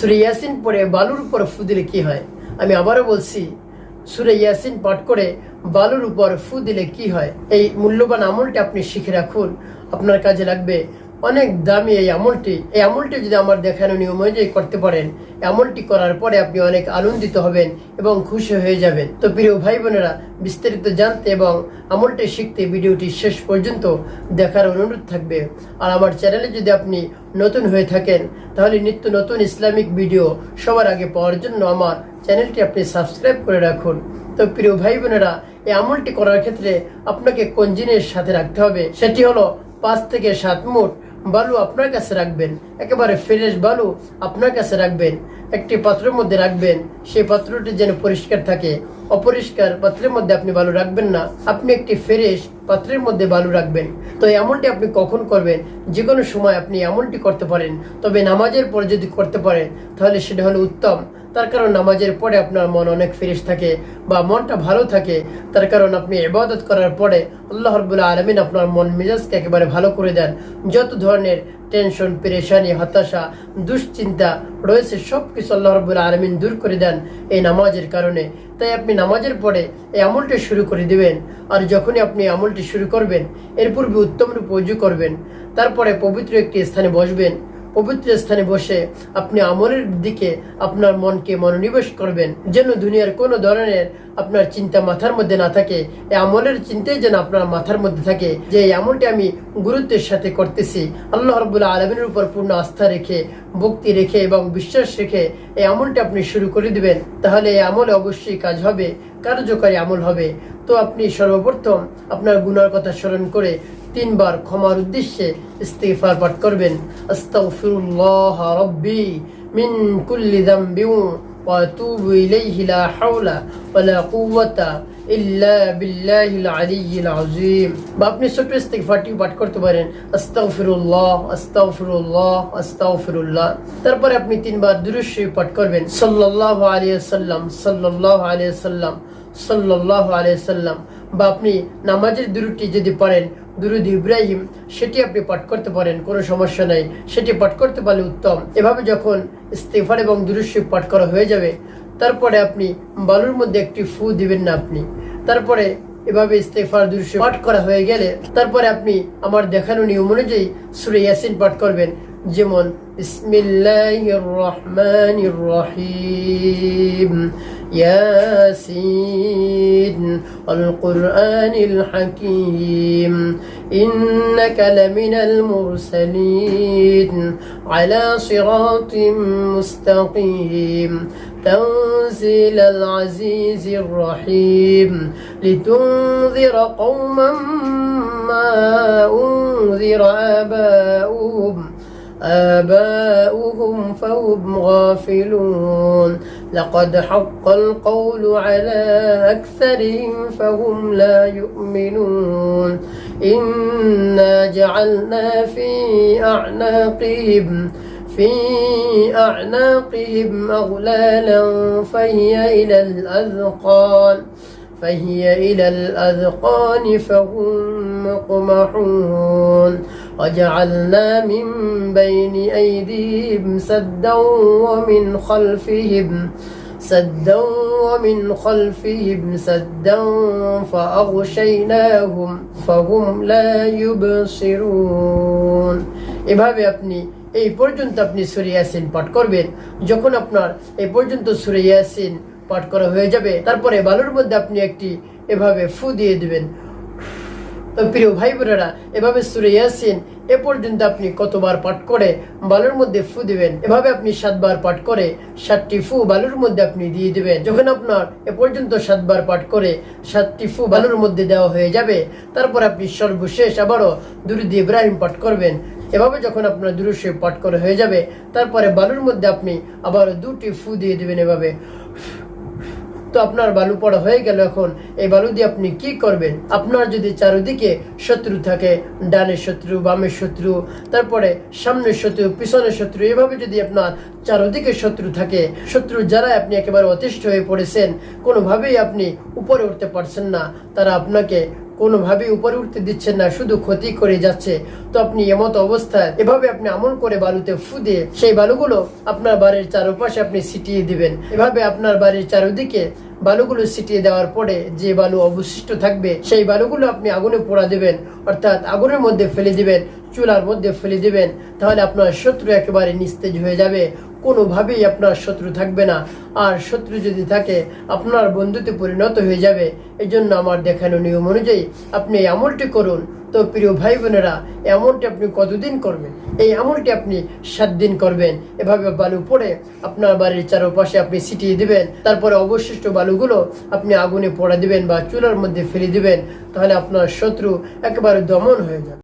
সুরে ইয়াসিন পরে বালুর উপর ফু দিলে কি হয়? আমি আবারও বলছি, সুরে ইয়াসিন পাঠ করে বালুর উপর ফু দিলে কি হয়? এই মূল্যবান আমলটা আপনি শিখে রাখুন। আপনার কাজে লাগবে অনেক দামি এই আমলটি। এই আমলটি যদি আমার দেখানো নিয়ম অনুযায়ী করতে পারেন আমলটি করার পরে আপনি অনেক আনন্দিত হবেন এবং খুশি হয়ে যাবেন। তো প্রিয় ভাই বোনেরা, বিস্তারিত জানতে এবং আমলটি শিখতে ভিডিওটি শেষ পর্যন্ত দেখার অনুরোধ থাকবে। আর আমার চ্যানেলে যদি আপনি নতুন হয়ে থাকেন, তাহলে নিত্য নতুন ইসলামিক ভিডিও সবার আগে পাওয়ার জন্য আমার চ্যানেলটি আপনি সাবস্ক্রাইব করে রাখুন। তো প্রিয় ভাই বোনেরা, এই আমলটি করার ক্ষেত্রে আপনাকে কোন জিনিস সাথে রাখতে হবে? সেটি হলো পাঁচ থেকে সাত মুঠ বালু আপনার কাছে রাখবেন। একেবারে ফ্রেশ বালু আপনার কাছে রাখবেন। একটি পাত্রের মধ্যে রাখবেন। সেই পাত্রটি যেন পরিষ্কার থাকে। অপরিষ্কার পাত্রের মধ্যে আপনি বালু রাখবেন না। আপনি একটি ফ্রেশ পাত্রের মধ্যে বালু রাখবেন। তো এমনটি আপনি কখন করবেন? যে কোনো সময় আপনি এমনটি করতে পারেন। তবে নামাজের পরে যদি করতে পারেন, তাহলে সেটা হলো উত্তম। তার কারণ নামাজের পরে আপনার মন অনেক ফ্রেশ থাকে বা মনটা ভালো থাকে, তার কারণ আপনি ইবাদত করার পরে আল্লাহ রবুল্লা আলমিন আপনার মন মেজাজকে একেবারে ভালো করে দেন। যত ধরনের টেনশন, পেরেশানি, হতাশা, দুশ্চিন্তা রয়েছে সব কিছু আল্লাহ রবুল্লা আলমিন দূর করে দেন এই নামাজের কারণে। তাই আপনি নামাজের পরে এই আমলটি শুরু করে দিবেন। আর যখনই আপনি আমলটি শুরু করবেন, এর পূর্বে উত্তম রূপে করবেন। তারপরে পবিত্র একটি স্থানে বসবেন। পবিত্র স্থানে বসে আপনি আমলের দিকে আপনার মনকে মনোনিবেশ করবেন। যেন দুনিয়ার কোনো ধরনের আপনার চিন্তা মাথার মধ্যে না থাকে এই আমলের চিন্তাই যেন আপনার মাথার মধ্যে থাকে যে এই আমলটি আমি গুরুত্বের সাথে করতেছি। আল্লাহ রবুল্লাহ আলমিনের উপর পূর্ণ আস্থা রেখে, ভক্তি রেখে এবং বিশ্বাস রেখে এই আমলটি আপনি শুরু করে দিবেন। তাহলে এই আমলে অবশ্যই কাজ হবে, কার্যকারী আমল হবে। তো আপনি সর্বপ্রথম আপনার গুনার কথা স্মরণ করে তিনবার ক্ষমার উদ্দেশ্যে ইস্তিগফার পাঠ করবেন। আস্তাগফিরুল্লাহ রাব্বি মিন কুল্লি যামবি ওয়া ইলাইহি লা হাওলা ওয়া কুওয়াতা ইল্লা বিল্লাহিল আলিয়্যিল আযীম। বা আপনি ছোট ইস্তিগফারটি পাঠ করতে পারেন। আস্তাগফিরুল্লাহ আস্তাগফিরুল্লাহ আস্তাগফিরুল্লাহ। তারপরে আপনি তিনবার দুরূদ শরীফ পাঠ করবেন। সাল্লাল্লাহু আলাইহি ওয়াসাল্লাম, সাল্লাল্লাহু আলাইহি ওয়াসাল্লাম, সাল্লাল্লাহু আলাইহি ওয়াসাল্লাম। বা আপনি নামাজের দুরুটি যদি পড়েন, দুরুদ ইব্রাহিম, সেটি আপনি পাঠ করতে পারেন, কোনো সমস্যা নাই। সেটি পাঠ করতে পারলে উত্তম। এভাবে যখন ইস্তেফার এবং দুরুশিব পাঠ করা হয়ে যাবে, তারপরে আপনি বালুর মধ্যে একটি ফু দিবেন না আপনি। তারপরে এভাবে ইস্তেফার দুরুশিব পাঠ করা হয়ে গেলে, তারপরে আপনি আমার দেখানো নিয়ম অনুযায়ী সুরে ইয়াসিন পাঠ করবেন। যেমন, বিসমিল্লাহির রহমানির রহিম। ياسين القرآن الحكيم إنك لمن المرسلين على صراط مستقيم تنزيل العزيز الرحيم لتنذر قوما ما أنذر آباؤهم آباؤهم فهم غافلون لقد حق القول على أكثرهم فهم لا يؤمنون. إنا جعلنا في أعناقهم في أعناقهم أغلالا فهي إلى الأذقان فهي إلى الأذقان فهم مقمحون. وجعلنا من بين أيديهم سدا ومن خلفهم سدا ومن خلفهم سدا فأغشيناهم فهم لا يبصرون এভাবে আপনি এই পর্যন্ত আপনি সুরে ইয়াসিন পাঠ করবেন যখন আপনার এই পর্যন্ত সুরে ইয়াসিন পাঠ করা হয়ে যাবে তারপরে বালুর মধ্যে আপনি একটি এভাবে ফু দিয়ে দিবেন তো প্রিয় ভাই বোনেরা এভাবে সুরে ইয়াসিন এ পর্যন্ত আপনি কতবার পাঠ করে বালুর মধ্যে ফু দিবেন, এভাবে আপনি সাতবার পাঠ করে সাতটি ফু বালুর মধ্যে আপনি দিয়ে দিবেন। যখন আপনার এ পর্যন্ত সাতবার পাঠ করে সাতটি ফু বালুর মধ্যে দেওয়া হয়ে যাবে, তারপর আপনি সর্বশেষ আবারও দুরুদ ইব্রাহিম পাঠ করবেন। এভাবে যখন আপনার দুরুশে পাঠ করে হয়ে যাবে, তারপরে বালুর মধ্যে আপনি আবার দুটি ফু দিয়ে দিবেন এভাবে। তো আপনার বালু পড়া হয়ে গেল এখন। এই বালু দিয়ে আপনি কি করবেন? আপনার যদি চারিদিকে শত্রু থাকে ডানের শত্রু বামের শত্রু, তারপরে সামনের শত্রু পিছনের শত্রু, এভাবে যদি আপনার চারিদিকে শত্রু থাকে, শত্রু যারা আপনি একেবারে অতিষ্ঠ হয়ে পড়েছেন, কোনোভাবেই আপনি উপরে উঠতে পারছেন না। তারা আপনাকে কোনোভাবেই উপরে উঠতে দিচ্ছেন না, শুধু ক্ষতি করে যাচ্ছে। তো আপনি এমত অবস্থায় এভাবে আপনি আমল করে বালুতে ফু দিয়ে সেই বালুগুলো আপনার বাড়ির চারপাশে আপনি ছিটিয়ে দিবেন। এভাবে আপনার বাড়ির চারিদিকে বালুগুলো ছিটিয়ে দেওয়ার পরে যে বালু অবশিষ্ট থাকবে, সেই বালুগুলো আপনি আগুনে পোড়া দিবেন, অর্থাৎ আগুনের মধ্যে ফেলে দিবেন, চুলার মধ্যে ফেলে দিবেন, তাহলে আপনার শত্রু একেবারে নিস্তেজ হয়ে যাবে। কোনোভাবেই আপনার শত্রু থাকবে না। আর শত্রু যদি থাকে, আপনার বন্ধুতে পরিণত হয়ে যাবে। এই জন্য আমার দেখানো নিয়ম অনুযায়ী আপনি এই আমলটি করুন। তো প্রিয় ভাই বোনেরা এই আমলটি আপনি কতদিন করবেন? এই আমলটি আপনি সাত দিন করবেন। এভাবে বালু পড়ে আপনার বাড়ির চারপাশে আপনি ছিটিয়ে দিবেন। তারপরে অবশিষ্ট বালুগুলো আপনি আগুনে পোড়া দিবেন বা চুলার মধ্যে ফেলে দিবেন। তাহলে আপনার শত্রু একেবারে দমন হয়ে যাবে।